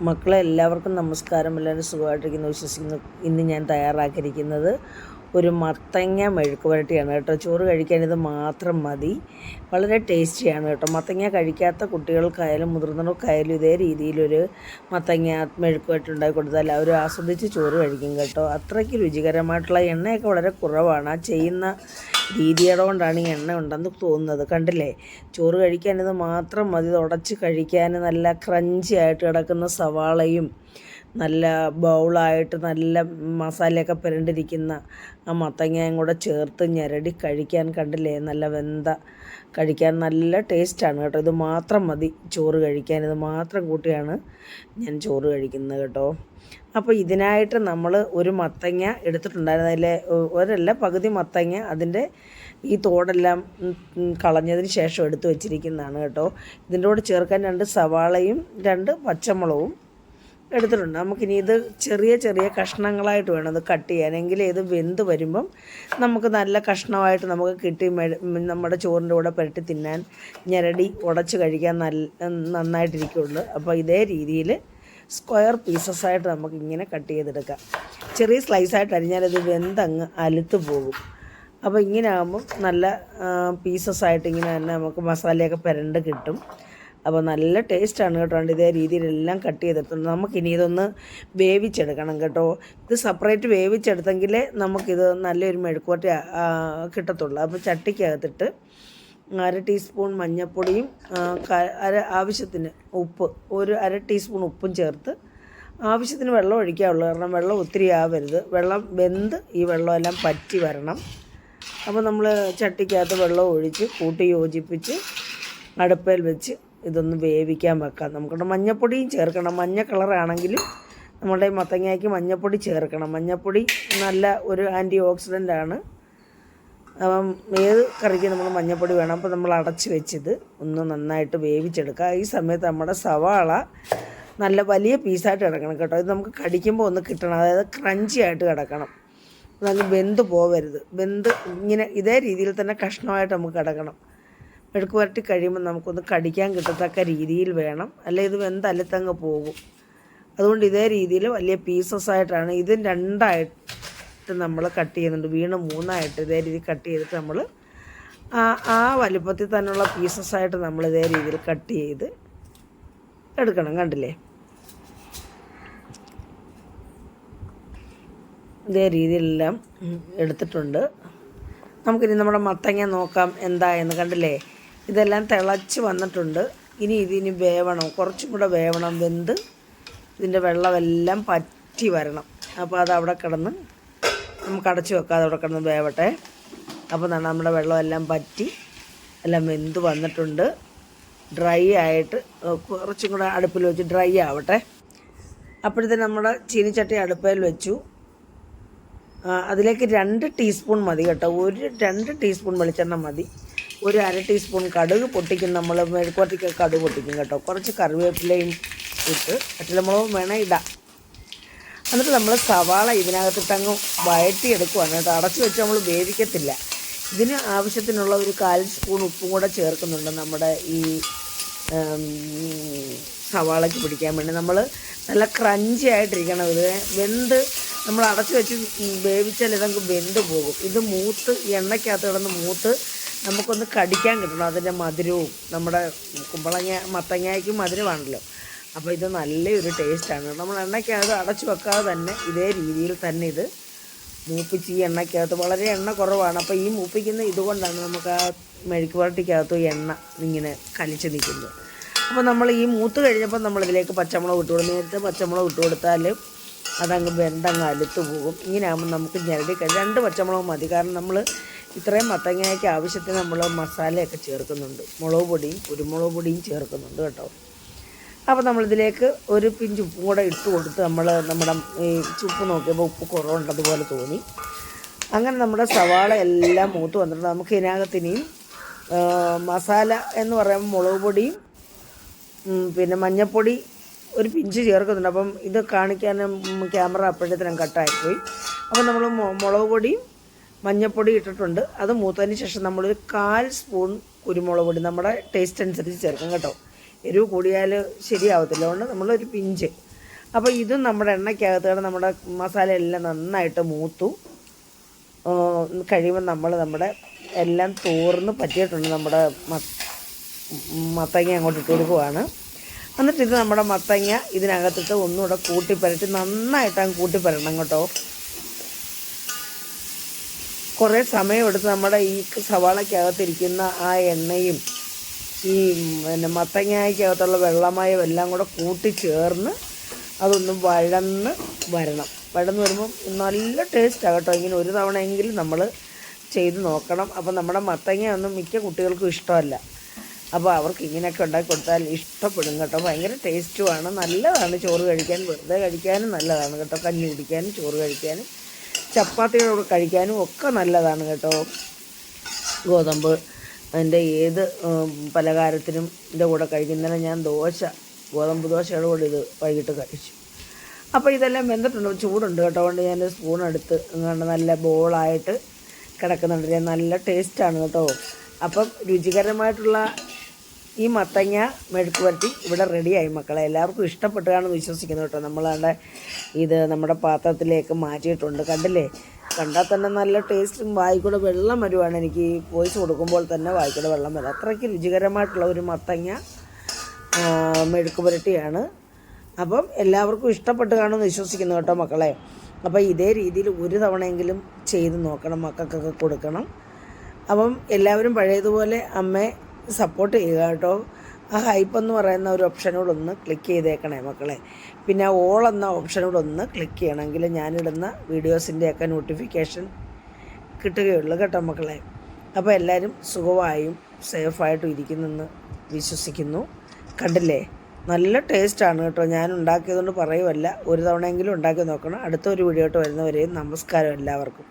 മക്കളെ എല്ലാവർക്കും നമസ്കാരം. എല്ലാവരും സുഖമായിട്ടിരിക്കുന്നു. വിശ്വസിക്കുന്നു ഇന്ന് ഞാൻ തയ്യാറാക്കിയിരിക്കുന്നത് ഒരു മത്തങ്ങ മെഴുക്ക് പുരട്ടിയാണ് കേട്ടോ. ചോറ് കഴിക്കാൻ ഇത് മാത്രം മതി. വളരെ ടേസ്റ്റിയാണ് കേട്ടോ. മത്തങ്ങ കഴിക്കാത്ത കുട്ടികൾക്കായാലും മുതിർന്നവർക്കായാലും ഇതേ രീതിയിലൊരു മത്തങ്ങ മെഴുക്ക് പുരട്ടി ഉണ്ടാക്കി കൊടുത്താൽ അവർ ആസ്വദിച്ച് ചോറ് കഴിക്കും കേട്ടോ. അത്രയ്ക്ക് രുചികരമായിട്ടുള്ള എണ്ണയൊക്കെ വളരെ കുറവാണ്. ആ ചെയ്യുന്ന രീതിയുടെ കൊണ്ടാണ് ഈ എണ്ണ ഉണ്ടെന്ന് തോന്നുന്നത്. കണ്ടില്ലേ? ചോറ് കഴിക്കാൻ ഇത് മാത്രം മതി. ഉടച്ച് കഴിക്കാൻ നല്ല ക്രഞ്ചി ആയിട്ട് കിടക്കുന്ന സവാളയും നല്ല ബൗളായിട്ട് നല്ല മസാലയൊക്കെ പുരണ്ടിരിക്കുന്ന ആ മത്തങ്ങയും കൂടെ ചേർത്ത് ഞെരടി കഴിക്കാൻ കണ്ടില്ലേ? നല്ല വെന്ത കഴിക്കാൻ നല്ല ടേസ്റ്റാണ് കേട്ടോ. ഇത് മാത്രം മതി ചോറ് കഴിക്കാൻ. ഇത് മാത്രം കൂട്ടിയാണ് ഞാൻ ചോറ് കഴിക്കുന്നത് കേട്ടോ. അപ്പോൾ ഇതിനായിട്ട് നമ്മൾ ഒരു മത്തങ്ങ എടുത്തിട്ടുണ്ടായിരുന്നു. അതിലെ ഒരല്ല പകുതി മത്തങ്ങ അതിന്റെ ഈ തോടെല്ലാം കളഞ്ഞതിന് ശേഷം എടുത്തു വച്ചിരിക്കുന്നതാണ് കേട്ടോ. ഇതിന്റെ കൂടെ ചേർക്കാൻ രണ്ട് സവാളയും രണ്ട് പച്ചമുളകും എടുത്തിട്ടുണ്ട്. നമുക്കിനി ഇത് ചെറിയ ചെറിയ കഷ്ണങ്ങളായിട്ട് വേണം ഇത് കട്ട് ചെയ്യാൻ. എങ്കിൽ ഇത് വെന്ത് വരുമ്പം നമുക്ക് നല്ല കഷ്ണമായിട്ട് നമുക്ക് കിട്ടി നമ്മുടെ ചോറിന്റെ കൂടെ പുരട്ടി തിന്നാൻ ഞെരടി ഉടച്ച് കഴിക്കാൻ നല്ല നന്നായിട്ടിരിക്കുള്ളൂ. അപ്പോൾ ഇതേ രീതിയിൽ സ്ക്വയർ പീസസ് ആയിട്ട് നമുക്ക് ഇങ്ങനെ കട്ട് ചെയ്തെടുക്കാം. ചെറിയ സ്ലൈസ് ആയിട്ട് അരിഞ്ഞാൽ ഇത് വെന്തങ്ങ് അലുത്ത് പോകും. അപ്പോൾ ഇങ്ങനെ ആകുമ്പോൾ നല്ല പീസസ് ആയിട്ട് ഇങ്ങനെ തന്നെ നമുക്ക് മസാലയൊക്കെ പുരണ്ട് കിട്ടും. അപ്പോൾ നല്ല ടേസ്റ്റാണ് കേട്ടോ ഇതേ രീതിയിലെല്ലാം കട്ട് ചെയ്തെടുത്തിട്ടുണ്ട് നമുക്കിനി ഇതൊന്ന് വേവിച്ചെടുക്കണം കേട്ടോ. ഇത് സെപ്പറേറ്റ് വേവിച്ചെടുത്തെങ്കിലേ നമുക്കിത് നല്ലൊരു മെഴുക്കുവട്ട കിട്ടത്തുള്ളൂ. അപ്പോൾ ചട്ടിക്കകത്തിട്ട് അര ടീസ്പൂൺ മഞ്ഞൾപ്പൊടിയും അര ആവശ്യത്തിന് ഉപ്പ് ഒരു അര ടീസ്പൂൺ ഉപ്പും ചേർത്ത് ആവശ്യത്തിന് വെള്ളം ഒഴിക്കാവുള്ളൂ. കാരണം വെള്ളം ഒത്തിരി ആവരുത്. വെള്ളം വെന്ത് ഈ വെള്ളമെല്ലാം പറ്റി വരണം. അപ്പോൾ നമ്മൾ ചട്ടിക്കകത്ത് വെള്ളം ഒഴിച്ച് കൂട്ടി യോജിപ്പിച്ച് അടുപ്പയിൽ വെച്ച് ഇതൊന്ന് വേവിക്കാൻ വെക്കാം. നമുക്കിവിടെ മഞ്ഞപ്പൊടിയും ചേർക്കണം. മഞ്ഞ കളറാണെങ്കിൽ നമ്മുടെ മത്തങ്ങയ്ക്ക് മഞ്ഞപ്പൊടി ചേർക്കണം. മഞ്ഞപ്പൊടി നല്ല ഒരു ആന്റി ഓക്സിഡന്റ് ആണ്. അപ്പം ഏത് കറിക്ക് നമ്മൾ മഞ്ഞപ്പൊടി വേണം? അപ്പോൾ നമ്മൾ അടച്ച് വെച്ചത് ഒന്ന് നന്നായിട്ട് വേവിച്ചെടുക്കുക. ഈ സമയത്ത് നമ്മുടെ സവാള നല്ല വലിയ പീസായിട്ട് കിടക്കണം കേട്ടോ. ഇത് നമുക്ക് കടിക്കുമ്പോൾ ഒന്ന് കിട്ടണം. അതായത് ക്രഞ്ചി ആയിട്ട് കിടക്കണം. നല്ല വെന്ത് പോവരുത്. വെന്ത് ഇങ്ങനെ ഇതേ രീതിയിൽ തന്നെ കഷ്ണമായിട്ട് നമുക്ക് കിടക്കണം മെഴുക്ക് പുരട്ടി കഴിയുമ്പോൾ നമുക്കൊന്ന് കടിക്കാൻ കിട്ടത്തക്ക രീതിയിൽ വേണം. അല്ലെ ഇത് വെന്തല്ലത്തങ്ങ് പോകും. അതുകൊണ്ട് ഇതേ രീതിയിൽ വലിയ പീസസ് ആയിട്ടാണ് ഇത് രണ്ടായിട്ട് നമ്മൾ കട്ട് ചെയ്യുന്നുണ്ട്. വീണ് മൂന്നായിട്ട് ഇതേ രീതിയിൽ കട്ട് ചെയ്തിട്ട് നമ്മൾ ആ ആ വലുപ്പത്തിൽ തന്നെയുള്ള പീസസ് ആയിട്ട് നമ്മൾ ഇതേ രീതിയിൽ കട്ട് ചെയ്ത് എടുക്കണം. കണ്ടില്ലേ? ഇതേ രീതിയിലെല്ലാം എടുത്തിട്ടുണ്ട്. നമുക്കിനി നമ്മുടെ മത്തങ്ങ നോക്കാം. എന്താ എന്ന് കണ്ടില്ലേ? ഇതെല്ലാം തിളച്ച് വന്നിട്ടുണ്ട്. ഇനി ഇതിന് വേവണം. കുറച്ചും കൂടെ വേവണം. വെന്ത് ഇതിന്റെ വെള്ളമെല്ലാം പറ്റി വരണം. അപ്പോൾ അത് അവിടെ കിടന്ന് നമുക്ക് അടച്ചു വെക്കാതെ അവിടെ കിടന്ന് വേവട്ടെ. അപ്പോൾ നമ്മുടെ വെള്ളമെല്ലാം പറ്റി എല്ലാം വെന്ത് വന്നിട്ടുണ്ട്. ഡ്രൈ ആയിട്ട് കുറച്ചും കൂടെ അടുപ്പിൽ വെച്ച് ഡ്രൈ ആവട്ടെ. അപ്പോഴത്തെ നമ്മുടെ ചീനിച്ചട്ടി അടുപ്പിൽ വെച്ചു. അതിലേക്ക് രണ്ട് ടീസ്പൂൺ മതി കേട്ടോ. ഒരു രണ്ട് ടീസ്പൂൺ വെളിച്ചെണ്ണ മതി. ഒരു അര ടീസ്പൂൺ കടുക് പൊട്ടിക്കും നമ്മൾ മെഴുക്കുവരട്ടിക്ക് കടുക് പൊട്ടിക്കും കേട്ടോ. കുറച്ച് കറിവേപ്പിലയും ഇട്ട് പച്ചിലമുളകും വേണം ഇടാം. എന്നിട്ട് നമ്മൾ സവാള ഇതിനകത്തിട്ടങ്ങ് വഴറ്റിയെടുക്കുവാണ് കേട്ടോ. അടച്ചു വെച്ച് നമ്മൾ വേവിക്കത്തില്ല. ഇതിന് ആവശ്യത്തിനുള്ള ഒരു കാൽ സ്പൂൺ ഉപ്പും കൂടെ ചേർക്കുന്നുണ്ട് നമ്മുടെ ഈ സവാളയ്ക്ക് പിടിക്കാൻ വേണ്ടി. നമ്മൾ നല്ല ക്രഞ്ചി ആയിട്ടിരിക്കണം ഇത്. വെന്ത് നമ്മൾ അടച്ചു വെച്ച് വേവിച്ചാൽ ഇതങ്ങ് വെന്ത് പോകും. ഇത് മൂത്ത് എണ്ണയ്ക്കകത്ത് കിടന്ന് മൂത്ത് നമുക്കൊന്ന് കടിക്കാൻ കിട്ടണം. അതിന്റെ മധുരവും നമ്മുടെ കുമ്പളങ്ങ മത്തങ്ങയ്ക്ക് മധുരമാണല്ലോ. അപ്പോൾ ഇത് നല്ലൊരു ടേസ്റ്റാണ് നമ്മൾ എണ്ണയ്ക്കകത്ത് അടച്ചു വെക്കാതെ തന്നെ ഇതേ രീതിയിൽ തന്നെ ഇത് മൂപ്പിച്ച് ഈ എണ്ണയ്ക്കകത്ത് വളരെ എണ്ണ കുറവാണ്. അപ്പോൾ ഈ മൂപ്പിക്കുന്ന ഇതുകൊണ്ടാണ് നമുക്ക് ആ മെഴുക്ക് പുരട്ടിക്കകത്ത് എണ്ണ ഇങ്ങനെ കലിച്ച് നിൽക്കുന്നത്. അപ്പോൾ നമ്മൾ ഈ മൂത്ത് കഴിഞ്ഞപ്പോൾ നമ്മളിതിലേക്ക് പച്ചമുളക് ഇട്ട് കൊടുക്കും. നേരത്തെ പച്ചമുളക് ഇട്ട് കൊടുത്താൽ അതങ്ങ് വെന്തങ്ങ് അലുത്ത് പോകും. ഇങ്ങനെയാകുമ്പോൾ നമുക്ക് ഞരടി രണ്ട് പച്ചമുളക് മതി. കാരണം നമ്മൾ ഇത്രയും മത്തങ്ങയ്ക്ക് ആവശ്യത്തിന് നമ്മൾ മസാലയൊക്കെ ചേർക്കുന്നുണ്ട്. മുളക് പൊടിയും കുരുമുളക് പൊടിയും ചേർക്കുന്നുണ്ട് കേട്ടോ. അപ്പോൾ നമ്മളിതിലേക്ക് ഒരു പിഞ്ച് ഉപ്പും കൂടെ ഇട്ട് കൊടുത്ത് നമ്മൾ നമ്മുടെ ഈ ചുപ്പ് നോക്കിയപ്പോൾ ഉപ്പ് കുറവുണ്ടതുപോലെ തോന്നി. അങ്ങനെ നമ്മുടെ സവാള എല്ലാം മൂത്ത് വന്നിട്ടുണ്ട്. നമുക്ക് ഇതിനകത്തിനെയും മസാല എന്ന് പറയുമ്പോൾ മുളക് പൊടിയും പിന്നെ മഞ്ഞൾപ്പൊടി ഒരു പിഞ്ച് ചേർക്കുന്നുണ്ട്. അപ്പം ഇത് കാണിക്കാൻ ക്യാമറ അപ്പോഴത്തേനും കട്ടായിപ്പോയി. അപ്പം നമ്മൾ മുളക് പൊടിയും മഞ്ഞൾപ്പൊടി ഇട്ടിട്ടുണ്ട്. അത് മൂത്തതിന് ശേഷം നമ്മളൊരു കാൽ സ്പൂൺ കുരുമുളക് പൊടി നമ്മുടെ ടേസ്റ്റ് അനുസരിച്ച് ചേർക്കും കേട്ടോ. എരിവ് കൂടിയാൽ ശരിയാവത്തില്ല. അതുകൊണ്ട് നമ്മളൊരു പിഞ്ച്. അപ്പോൾ ഇതും നമ്മുടെ എണ്ണയ്ക്കകത്ത് നമ്മുടെ മസാല എല്ലാം നന്നായിട്ട് മൂത്തു. കഴിയുമ്പോൾ നമ്മൾ നമ്മുടെ എല്ലാം തോർന്ന് പറ്റിയിട്ടുണ്ട് നമ്മുടെ മത്തങ്ങ അങ്ങോട്ട് ഇട്ട് കൊടുക്കുവാണ്. എന്നിട്ട് ഇത് നമ്മുടെ മത്തങ്ങ ഇതിനകത്തിട്ട് ഒന്നുകൂടെ കൂട്ടിപ്പരട്ടി നന്നായിട്ട് അങ്ങ് കൂട്ടിപ്പരണം കേട്ടോ. കുറേ സമയമെടുത്ത് നമ്മുടെ ഈ സവാളയ്ക്കകത്തിരിക്കുന്ന ആ എണ്ണയും ഈ പിന്നെ മത്തങ്ങയ്ക്കകത്തുള്ള വെള്ളമയം എല്ലാം കൂടെ കൂട്ടിച്ചേർന്ന് അതൊന്ന് വഴന്ന് വരണം. വഴന്ന് വരുമ്പം നല്ല ടേസ്റ്റാണ് കേട്ടോ. ഇങ്ങനെ ഒരു തവണയെങ്കിലും നമ്മൾ ചെയ്ത് നോക്കണം. അപ്പം നമ്മുടെ മത്തങ്ങ ഒന്നും മിക്ക കുട്ടികൾക്കും ഇഷ്ടമല്ല. അപ്പോൾ അവർക്ക് ഇങ്ങനെയൊക്കെ ഉണ്ടാക്കി കൊടുത്താൽ ഇഷ്ടപ്പെടും കേട്ടോ. ഭയങ്കര ടേസ്റ്റുമാണ്. നല്ലതാണ് ചോറ് കഴിക്കാൻ. വെറുതെ കഴിക്കാനും നല്ലതാണ് കേട്ടോ. കഞ്ഞി കുടിക്കാനും ചോറ് കഴിക്കാനും. ചപ്പാത്തിയോട് കഴിക്കാനും ഒക്കെ നല്ലതാണ് കേട്ടോ. ഗോതമ്പ് അതിന്റെ ഏത് പലഹാരത്തിനും ഇതിന്റെ കൂടെ കഴിക്കുന്നതിന് ഞാൻ ദോശ ഗോതമ്പ് ദോശയുടെ കൂടെ ഇത് വൈകിട്ട് കഴിച്ചു. അപ്പോൾ ഇതെല്ലാം വെന്തിട്ടുണ്ട്. ചൂടുണ്ട് കേട്ടോ. അതുകൊണ്ട് ഞാൻ സ്പൂൺ എടുത്ത് ഇങ്ങോട്ട് നല്ല ബോളായിട്ട് കിടക്കുന്നുണ്ട്. നല്ല ടേസ്റ്റാണ് കേട്ടോ. അപ്പം രുചികരമായിട്ടുള്ള ഈ മത്തങ്ങ മെഴുക്ക് വരട്ടി ഇവിടെ റെഡിയായി. മക്കളെ എല്ലാവർക്കും ഇഷ്ടപ്പെട്ടുകയാണെന്ന് വിശ്വസിക്കുന്നു കേട്ടോ. നമ്മൾ ഇത് നമ്മുടെ പാത്രത്തിലേക്ക് മാറ്റിയിട്ടുണ്ട്. കണ്ടില്ലേ? കണ്ടാൽ തന്നെ നല്ല ടേസ്റ്റും വായിക്കൂടെ വെള്ളം വരുവാണ്. എനിക്ക് വോയിസ് കൊടുക്കുമ്പോൾ തന്നെ വായിക്കൂടെ വെള്ളം വരും. അത്രയ്ക്ക് രുചികരമായിട്ടുള്ള ഒരു മത്തങ്ങ മെഴുക്ക് പുരട്ടിയാണ്. അപ്പം എല്ലാവർക്കും ഇഷ്ടപ്പെട്ട് കാണുമെന്ന് വിശ്വസിക്കുന്നു കേട്ടോ മക്കളെ. അപ്പോൾ ഇതേ രീതിയിൽ ഒരു തവണയെങ്കിലും ചെയ്ത് നോക്കണം. മക്കൾക്കൊക്കെ കൊടുക്കണം. അപ്പം എല്ലാവരും പഴയതുപോലെ അമ്മയെ സപ്പോർട്ട് ചെയ്യുക കേട്ടോ. ആ ഹൈപ്പ് എന്ന് പറയുന്ന ഒരു ഓപ്ഷനോട് ഒന്ന് ക്ലിക്ക് ചെയ്തേക്കണേ മക്കളെ. പിന്നെ ഓൾ എന്ന ഓപ്ഷനോട് ഒന്ന് ക്ലിക്ക് ചെയ്യണമെങ്കിൽ ഞാനിടുന്ന വീഡിയോസിന്റെയൊക്കെ നോട്ടിഫിക്കേഷൻ കിട്ടുകയുള്ളൂ കേട്ടോ മക്കളെ. അപ്പോൾ എല്ലാവരും സുഖമായും സേഫായിട്ടും ഇരിക്കുന്നെന്ന് വിശ്വസിക്കുന്നു. കണ്ടില്ലേ? നല്ല ടേസ്റ്റാണ് കേട്ടോ. ഞാൻ ഉണ്ടാക്കിയതുകൊണ്ട് പറയുമല്ല ഒരു തവണയെങ്കിലും ഉണ്ടാക്കി നോക്കണം. അടുത്ത ഒരു വീഡിയോ ആയിട്ട് വരുന്നവരെയും നമസ്കാരം എല്ലാവർക്കും.